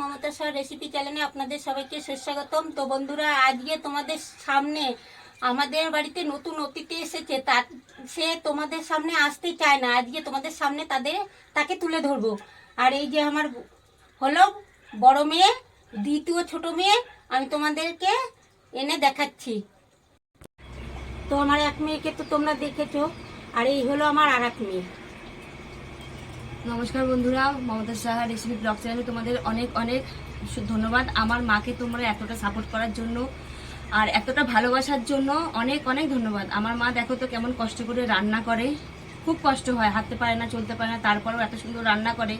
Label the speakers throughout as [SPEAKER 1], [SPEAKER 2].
[SPEAKER 1] Mamata Shah recipe চ্যানেলে আপনাদের সবাইকে সুস্বাগতম। তো বন্ধুরা, আজকে তোমাদের সামনে আমাদের বাড়িতে নতুন অতিথি এসেছে। তার সে তোমাদের সামনে আসতে চায় না। আজকে তোমাদের সামনে তাদের, তাকে তুলে ধরবো। আর এই যে আমার হলো বড় মেয়ে, দ্বিতীয় ছোট মেয়ে, আমি তোমাদেরকে এনে দেখাচ্ছি। তো আমার এক মেয়েকে তো তোমরা দেখেছ। আর এই হলো আমার আর এক মেয়ে।
[SPEAKER 2] নমস্কার বন্ধুরা, মমতা সাহা রেসিপি ব্লগ চ্যানেলে তোমাদের অনেক অনেক ধন্যবাদ। আমার মাকে তোমরা এতটা সাপোর্ট করার জন্য আর এতটা ভালোবাসার জন্য অনেক অনেক ধন্যবাদ। আমার মা দেখো তো কেমন কষ্ট করে রান্না করে। খুব কষ্ট হয়, হাঁটতে পারে না, চলতে পারে না, তারপরেও এত সুন্দর রান্না করে।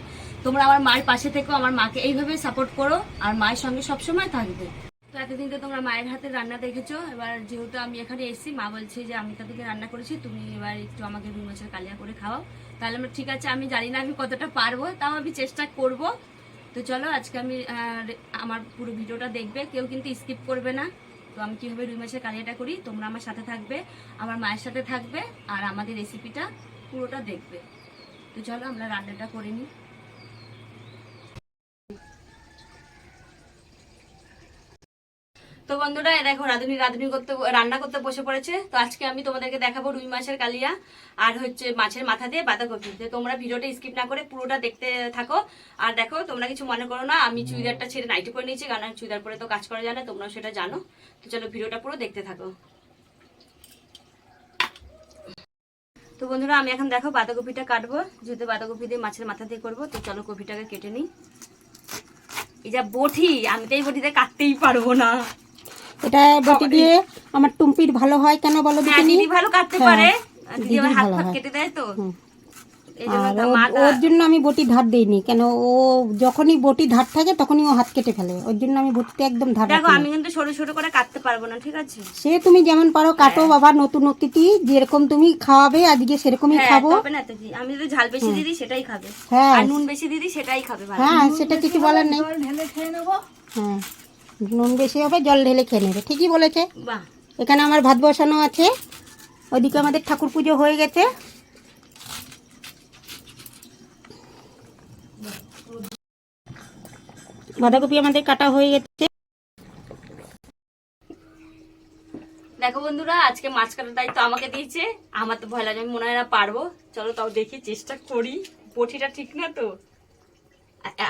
[SPEAKER 2] তোমরা আমার মায়ের পাশে থেকেও আমার মাকে এইভাবে সাপোর্ট করো আর মায়ের সঙ্গে সবসময় থাকবে। তো এতদিন তো তোমরা মায়ের হাতে রান্না দেখেছ। এবার যেহেতু আমি এখানে এসেছি, মা বলছে যে আমি তাদেরকে রান্না করেছি, তুমি এবার একটু আমাকে রুই মাছের কালিয়া করে খাওয়াও। তাহলে আমরা ঠিক আছে, আমি জানি না আমি কতটা পারব, তাও আমি চেষ্টা করব। তো চলো, আজকে আমি আমার পুরো ভিডিওটা দেখবে, কেউ কিন্তু স্কিপ করবে না। তো আমি কীভাবে রুই মাছের কালিয়াটা করি, তোমরা আমার সাথে থাকবে, আমার মায়ের সাথে থাকবে, আর আমাদের রেসিপিটা পুরোটা দেখবে। তো চলো, আমরা রান্নাটা করে নিই। তো বন্ধুরা দেখো রাঁধুনি রাঁধুনি করতে রান্না করতে বসে পড়েছে। তো আজকে আমি তোমাদেরকে দেখাবো রুই মাছের কালিয়া আর হচ্ছে মাছের মাথা দিয়ে বাঁধাকপি। তো তোমরা ভিডিওটা স্কিপ না করে পুরোটা দেখতে থাকো। আর দেখো, তোমরা কিছু মনে করো না, আমি চুড়িদারটা ছেড়ে নাইটি করে নিয়েছি, কারণ চুড়িদার পরে তো কাজ করা যায় না, তোমরাও সেটা জানো। তো চলো ভিডিওটা পুরো দেখতে থাকো। তো বন্ধুরা, আমি এখন দেখো বাঁধাকপিটা কাটবো, যেহেতু বাঁধাকপি দিয়ে মাছের মাথা দিয়ে করব, তো চলো কপিটাকে কেটে নিই। এই যা বটি, আমি তো এই বটিতে কাটতেই পারব না।
[SPEAKER 1] এটা বটি দিয়ে আমার টুম্পির ভালো হয় কেন বলো
[SPEAKER 2] হ্যাঁ? দিদি ভালো কাটতে
[SPEAKER 1] হ্যাঁ,
[SPEAKER 2] পারে দিদি
[SPEAKER 1] দিদি
[SPEAKER 2] আমার হাত ফাত কেটে দেয় তো।
[SPEAKER 1] আর ওর জন্য আমি বটি ধার দেইনি কেন ও যখনই বটি ধার থাকে তখনই ও হাত কেটে ফেলে। ওর জন্য আমি বটিতে একদম ধার
[SPEAKER 2] দেখো আমি কিন্তু ছোট ছোট করে কাটতে পারব না ঠিক আছে?
[SPEAKER 1] সে তুমি যেমন পারো কাটো বাবা নতুন অতিথি যেরকম তুমি খাওয়াবে আজকে সেরকমই
[SPEAKER 2] হ্যাঁ
[SPEAKER 1] খাব।
[SPEAKER 2] তবে না তো আমি যদি ঝাল বেশি দিদি সেটাই খাবে।
[SPEAKER 1] হ্যাঁ।
[SPEAKER 2] আর নুন বেশি দিদি সেটাই খাবে
[SPEAKER 1] হ্যাঁ সেটা কিছু বলার নেই। হ্যাঁ। নুন বেশি হবে জল ঢেলে খেয়ে নেবে। ঠিকই বলেছে।
[SPEAKER 2] বাহ।
[SPEAKER 1] এখানে আমার ভাত বসানো আছে। ওদিকে আমাদের ঠাকুর পুজো হয়ে গেছে। বাঁধাকপি আমাদের কাটা হয়ে গেছে।
[SPEAKER 2] দেখো বন্ধুরা আজকে মাছ কাটার দায়িত্ব আমাকে দিয়েছে। আমার তো ভয় লাগে আমি মনে হয় না পারব। চলো তাও দেখি চেষ্টা করি। বটিটা ঠিক না তো?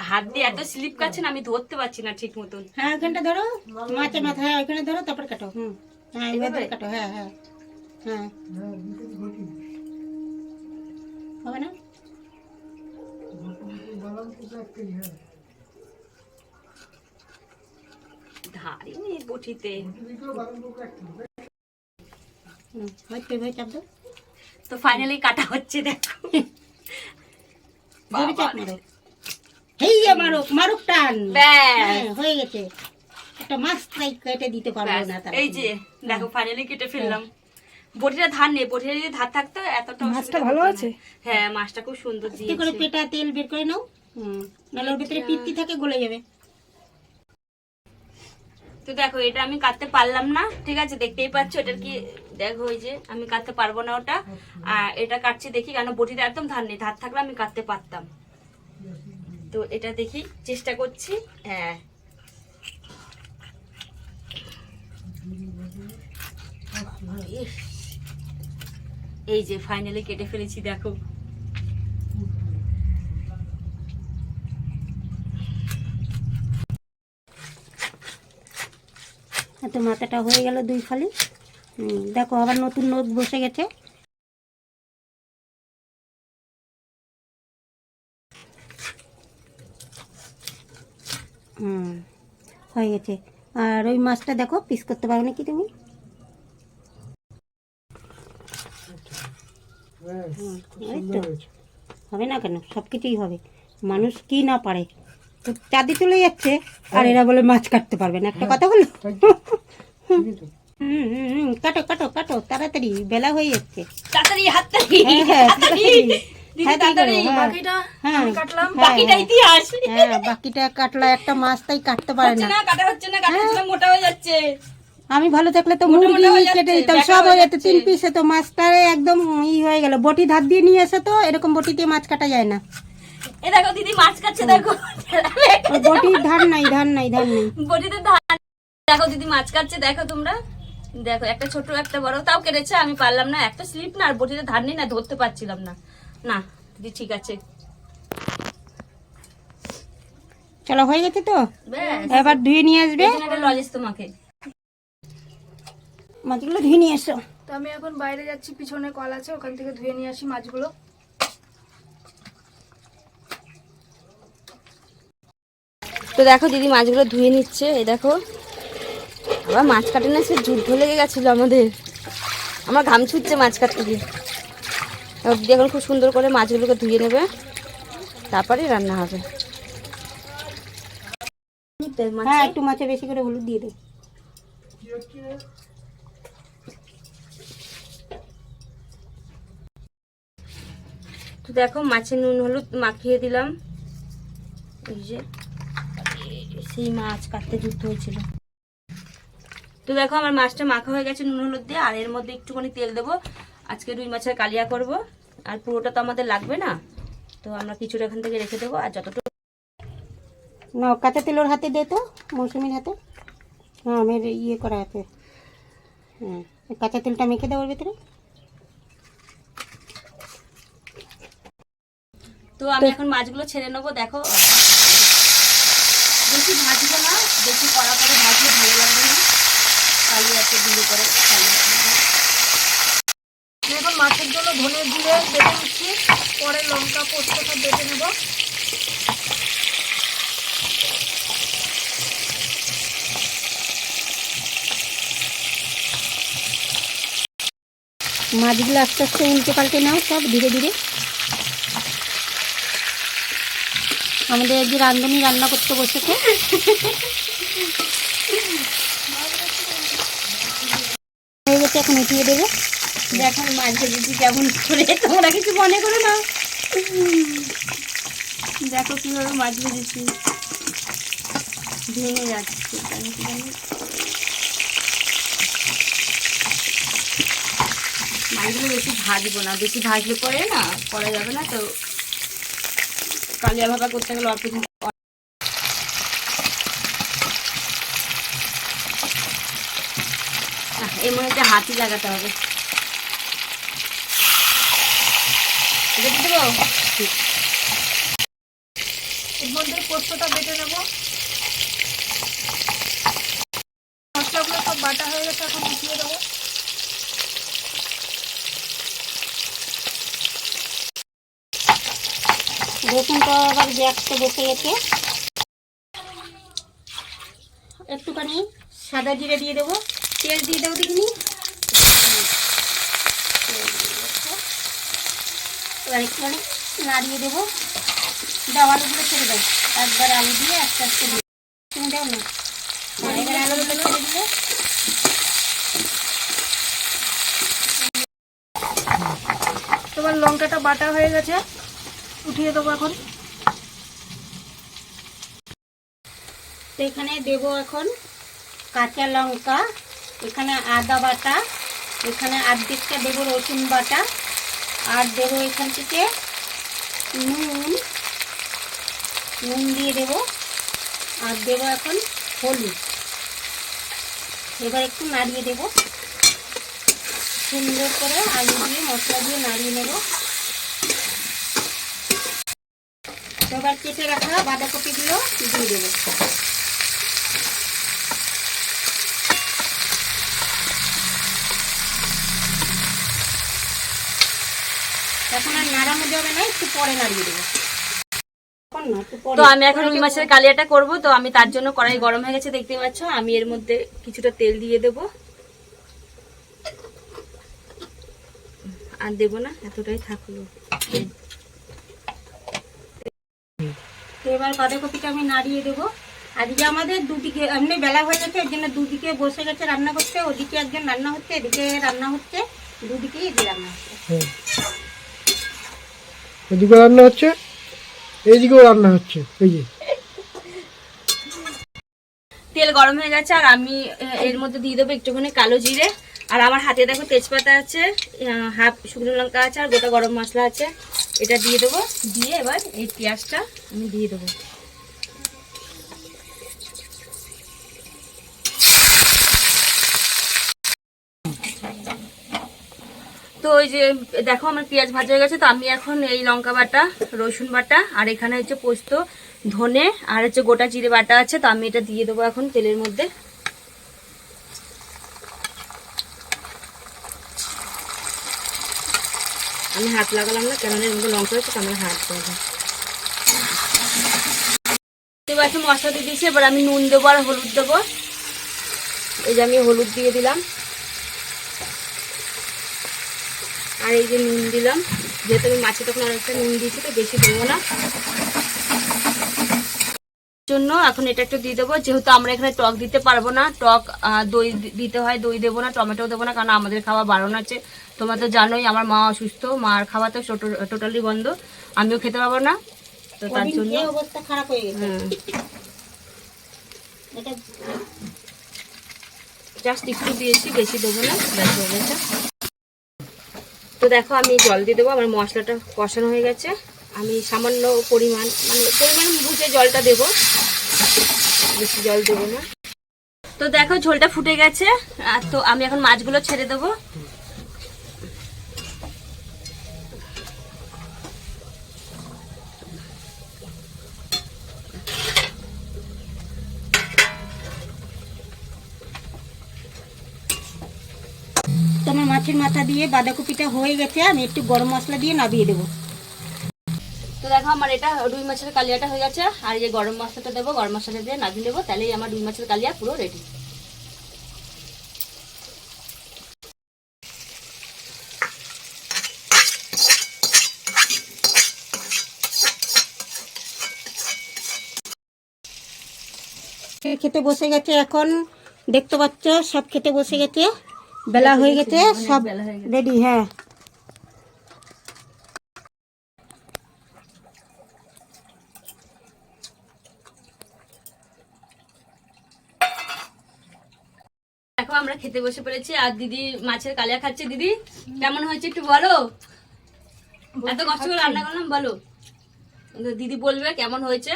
[SPEAKER 2] হাত দিয়ে এত স্লিপ কাটছে না আমি ধরতে পারছি না ঠিক মতন।
[SPEAKER 1] হ্যাঁ ওখানটা ধরো। মাছের মাথা হ্যাঁ ওখানে ধরো তারপর কাটো। হুম। হ্যাঁ এবার? কাটো হ্যাঁ হ্যাঁ হ্যাঁ। হবে না?
[SPEAKER 2] ধারি নেই বটিতে। তো ফাইনালি কাটা হচ্ছে দেখো।
[SPEAKER 1] যে মারুক মারুক টান। হ্যাঁ, হয়ে গেছে। একটা মাছ তাই কেটে দিতে পারব না তার
[SPEAKER 2] এই যে দেখো ফাইনালি কেটে ফেললাম। বটিটা ধার নেই বটিটা যদি ধার থাকতো এতটা মাছটা ভালো আছে? হ্যাঁ মাছটা খুব সুন্দর
[SPEAKER 1] আস্তে করে পেটা তেল বের করে নাও। হুম। নাহলে ওর ভিতরে পিত্তি থাকে গলে যাবে।
[SPEAKER 2] তো দেখো এটা আমি কাটতে পারলাম না। ঠিক আছে দেখতেই পাচ্ছ এটা কি দেখো ওই যে আমি কাটতে পারব না ওটা। আর এটা কাটছি দেখি কেন বটিটা একদম ধার নেই। ধার থাকলে আমি কাটতে পারতাম। তো এটা দেখি, চেষ্টা করছি। হ্যাঁ। এই যে ফাইনালি কেটে ফেলেছি, দেখো।
[SPEAKER 1] তো মাথাটা হয়ে গেল দুই ফালি। দেখো আবার নতুন নোট বসে গেছে। হুম হয়ে গেছে। আর ওই মাছটা দেখো পিস করতে পারো নাকি তুমি। হবে না কেন? সব কিছুই হবে। মানুষ কি না পারে? তো চাঁদে চলে যাচ্ছে আর এরা বলে মাছ কাটতে পারবে না। একটা কথা বলো। হুম, হুম, হুম, কাটো কাটো কাটো তাড়াতাড়ি বেলা হয়ে যাচ্ছে।
[SPEAKER 2] তাড়াতাড়ি হাততালি
[SPEAKER 1] হ্যাঁ, হ্যাঁ,
[SPEAKER 2] তাড়াতাড়ি। বাকিটা আমি
[SPEAKER 1] কাটলা একটা মাছ তাই কাটতে পারে না।
[SPEAKER 2] মোটা হয়ে যাচ্ছে।
[SPEAKER 1] ভালো থাকলে তো মুরগি কেটে দিতাম সব
[SPEAKER 2] হয়ে
[SPEAKER 1] যেত। তিন পিসে তো মাছটারে একদম ই হয়ে গেল। বটি ধার দিয়ে নিয়ে এসে তো এরকম বটি দিয়ে মাছ কাটা যায় না।
[SPEAKER 2] এ দেখো দিদি মাছ কাটছে দেখো।
[SPEAKER 1] বটির ধার নাই ধার নাই ধার নাই।
[SPEAKER 2] বটিতে ধান দেখো দিদি মাছ কাটছে দেখো তোমরা। দেখো একটা ছোট একটা বড় তাও কেটেছে আমি পারলাম না। একটা স্লিপ না আর বটিতে ধান নেই না ধরতে পারছিলাম না। না দিদি ঠিক আছে।
[SPEAKER 1] চলো হয়ে গেছে তো? এবার ধুয়ে নিয়ে আসবে।
[SPEAKER 2] লজেস তোমাকে।
[SPEAKER 1] মাছগুলো ধুয়ে নিয়ে এসো।
[SPEAKER 3] তো আমি এখন বাইরে যাচ্ছি পিছনে কল আছে ওখান থেকে ধুয়ে নিয়ে আসি মাছগুলো।
[SPEAKER 2] তো দেখো দিদি মাছগুলো ধুয়ে নিচ্ছে এই দেখো। আবার মাছ কাটে না সে যুদ্ধ লেগে গেছিল আমাদের। আমার ঘাম ছুটছে মাছ কাটতে গিয়ে। এখন খুব সুন্দর করে মাছগুলোকে ধুয়ে নেবে। তারপরে রান্না হবে।
[SPEAKER 1] হ্যাঁ একটু মাছে বেশি করে হলুদ দিয়ে দে।
[SPEAKER 2] তো দেখো মাছে নুন হলুদ মাখিয়ে দিলাম। এই যে সেই মাছ কাটতে যুদ্ধ হয়েছিল। তো দেখো আমার মাছটা মাখা হয়ে গেছে নুন হলুদ দিয়ে আর এর মধ্যে একটুখানি তেল দেবো। আজকে রুই মাছের কালিয়া করব আর পুরোটা তো আমাদের লাগবে না। তো আমরা কিছুটা এখান থেকে রেখে দেবো আর যতটুকু
[SPEAKER 1] না কাঁচা তেল ওর হাতে দে তো মৌসুমির হাতে। হ্যাঁ আমার ইয়ে করা আছে। হ্যাঁ কাঁচা তেলটা মেখে দেবো ওর ভিতরে।
[SPEAKER 2] তো আমি এখন মাছগুলো ছেড়ে নেব দেখো। বেশি ভাজবো না বেশি কড়া করে ভাজলে ভালো লাগবে না। কালিয়াতে দিয়ে করে
[SPEAKER 3] মাছের জন্য ধনে জিরে বেটে নিচ্ছি। পরে লঙ্কা পোস্ত সব বেটে নেব।
[SPEAKER 1] মাছগুলো আস্তে আস্তে উল্টে পাল্টে নাও সব, ধীরে ধীরে। আমাদের যে রান্ধনি রান্না করতে বসেছে। হয়ে গেছে, এখন উঠিয়ে দেবে।
[SPEAKER 2] দেখো মাছ ভেজেছি কেমন করে? তোমরা কিছু মনে করো না? দেখো কীভাবে মাছ ভেজেছি ভেঙে যাচ্ছে মাছগুলো বেশি ভাজবো না, বেশি ভাজলে পরে না করা যাবে না তো। কালিয়া ভাপা করতে গেলে অল্প এর মধ্যে হাতি লাগাতে হবে। এটা দেবো
[SPEAKER 3] এর মধ্যে বেটে নেব মশলাগুলো সব বাটা হয়ে গেছে এখন মিশিয়ে দেবো
[SPEAKER 1] রসুনটা আবার গ্যাসটা বসে গেছে একটুখানি সাদা জিরে দিয়ে দেবো, তেল দিয়ে দেবো দেখিনি এবার একটুখানি নাড়িয়ে দেবো। দাও, আলুগুলো ছেড়ে দাও। একবার আলু দিয়ে আস্তে আস্তে তুমি দাও না। এবার আলুগুলো
[SPEAKER 3] তোমার লঙ্কাটা বাটা হয়ে গেছে, উঠিয়ে দেবো এখন।
[SPEAKER 1] তো এখানে দেবো এখন কাঁচা লঙ্কা, এখানে আদা বাটা, এখানে আর্ধেকটা দেবো রসুন বাটা। আর দেবো এখান থেকে নুন। নুন দিয়ে দেবো। আর দেবো এখন হলুদ। এবার একটু নাড়িয়ে দেবো। সুন্দর করে আলু দিয়ে, মশলা দিয়ে নাড়িয়ে নেব। এবার কেটে রাখা বাঁধাকপিগুলো দিয়ে দেবো। এখন আর নাড়ানো যাবে না একটু পরে নাড়িয়ে দেবো।
[SPEAKER 2] তো আমি এখন রুই মাছের কালিয়াটা করব তো আমি তার জন্য কড়াই গরম হয়ে গেছে দেখতে পাচ্ছ। আমি এর মধ্যে কিছুটা তেল দিয়ে দেব। আর দেব না এতটাই থাকল।
[SPEAKER 1] তো এবার বাঁধাকপিটা আমি নাড়িয়ে দেবো। আজকে আমাদের দুদিকে এমনি বেলা হয়ে গেছে এর জন্য দুদিকে বসে গেছে রান্না করতে। ওদিকে একজন রান্না হচ্ছে এদিকে রান্না হচ্ছে দুদিকেই রান্না হচ্ছে।
[SPEAKER 4] এদিকেও রান্না হচ্ছে, এইদিকেও রান্না হচ্ছে, এই যে।
[SPEAKER 2] তেল গরম হয়ে গেছে, আর আমি এর মধ্যে দিয়ে দেবো একটুখানি কালো জিরে। আর আমার হাতে দেখো তেজপাতা আছে হাফ শুকনো লঙ্কা আছে, আর গোটা গরম মশলা আছে। এটা দিয়ে দেবো, দিয়ে এবার এই পেঁয়াজটা আমি দিয়ে দেবো। তো ওই যে, দেখো আমার পেঁয়াজ ভাজা হয়ে গেছে, তো আমি এখন এই লঙ্কা বাটা, রসুন বাটা, আর এখানে হচ্ছে পোস্ত, ধনে, আর হচ্ছে গোটা জিরে বাটা আছে, তো আমি এটা দিয়ে দেবো এখন তেলের মধ্যে। আমি হাত লাগালাম না কেন এর মধ্যে লঙ্কা হচ্ছে আমার হাত দেবো এবার মশলা দিয়ে দিয়েছি, এবার আমি নুন দেবো আর হলুদ দেবো। এই যে আমি হলুদ দিয়ে দিলাম। আর এই যে নুন দিলাম যেহেতু আমি মাছে তখন অনেকটা নুন দিয়েছি তো বেশি দেবো না। জন্য এখন এটা একটু দিয়ে দেবো যেহেতু আমরা এখানে টক দিতে পারব না টক দই দিতে হয় দই দেবো না টমেটো দেবো না কারণ আমাদের খাওয়া বারণ আছে। তোমরা তো জানোই আমার মা অসুস্থ মার খাওয়া তো টোটালি বন্ধ আমিও খেতে পারব না তো তার জন্য
[SPEAKER 1] অবস্থা খারাপ হয়ে গেছে।
[SPEAKER 2] জাস্ট একটু দিয়েছি বেশি দেবো না ব্যাস হয়ে গেছে। তো দেখো, আমি জল দিয়ে দেবো, আমার মশলাটা কষানো হয়ে গেছে। আমি সামান্য পরিমাণ মানে পরিমাণ বুঝে জলটা দেবো। বেশি জল দেবো না। তো দেখো, ঝোলটা ফুটে গেছে। আর তো আমি এখন মাছগুলো ছেড়ে দেবো
[SPEAKER 1] তোমার মাছের মাথা দিয়ে বাঁধাকপিটা হয়ে গেছে আমি একটু গরম মশলা দিয়ে নাবিয়ে দেবো।
[SPEAKER 2] তো দেখো আমার এটা রুই মাছের কালিয়াটা হয়ে গেছে আর এই যে গরম মশলাটা দেবো গরম মশলা দিয়ে নামিয়ে দেবো তাহলেই আমার রুই মাছের কালিয়া পুরো রেডি
[SPEAKER 1] খেতে বসে গেছে এখন দেখতে পাচ্ছ সব খেতে বসে গেছে। বেলা হয়ে গেছে সব। রেডি হ্যাঁ
[SPEAKER 2] দেখো আমরা খেতে বসে পড়েছি আর দিদি মাছের কালিয়া খাচ্ছে। দিদি কেমন হয়েছে একটু বলো? এত কষ্ট করে রান্না করলাম বলো। দিদি বলবে কেমন হয়েছে?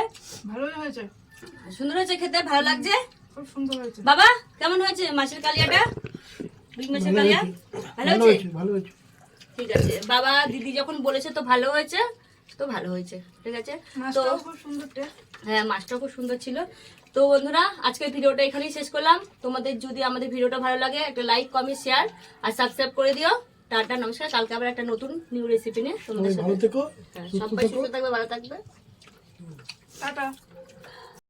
[SPEAKER 3] ভালোই হয়েছে।
[SPEAKER 2] সুন্দর হয়েছে খেতে ভালো লাগছে?
[SPEAKER 3] খুব সুন্দর হয়েছে।
[SPEAKER 2] বাবা কেমন হয়েছে মাছের কালিয়াটা? রুই কালিয়া ভালো
[SPEAKER 4] ভালো
[SPEAKER 2] হয়েছে
[SPEAKER 4] হয়েছে ভালো হয়েছে
[SPEAKER 2] ঠিক আছে। বাবা দিদি যখন বলেছে তো ভালো হয়েছে তো ভালো হয়েছে ঠিক আছে? তো
[SPEAKER 3] খুব সুন্দর টেস্ট।
[SPEAKER 2] হ্যাঁ মাছটাও খুব সুন্দর ছিল। তো বন্ধুরা আজকের ভিডিওটা এখানেই শেষ করলাম। তোমাদের যদি আমাদের ভিডিওটা ভালো লাগে একটা লাইক কমেন্ট শেয়ার আর সাবস্ক্রাইব করে দিও। টাটা নমস্কার। কালকে আবার একটা নতুন নিউ রেসিপি নিয়ে তোমাদের
[SPEAKER 4] সবাই
[SPEAKER 2] সাথে
[SPEAKER 4] ভালো থেকো
[SPEAKER 2] হ্যাঁ,
[SPEAKER 4] সুস্থ
[SPEAKER 2] সবাই সুস্থ থাকবে ভালো থাকবে।
[SPEAKER 3] টাটা।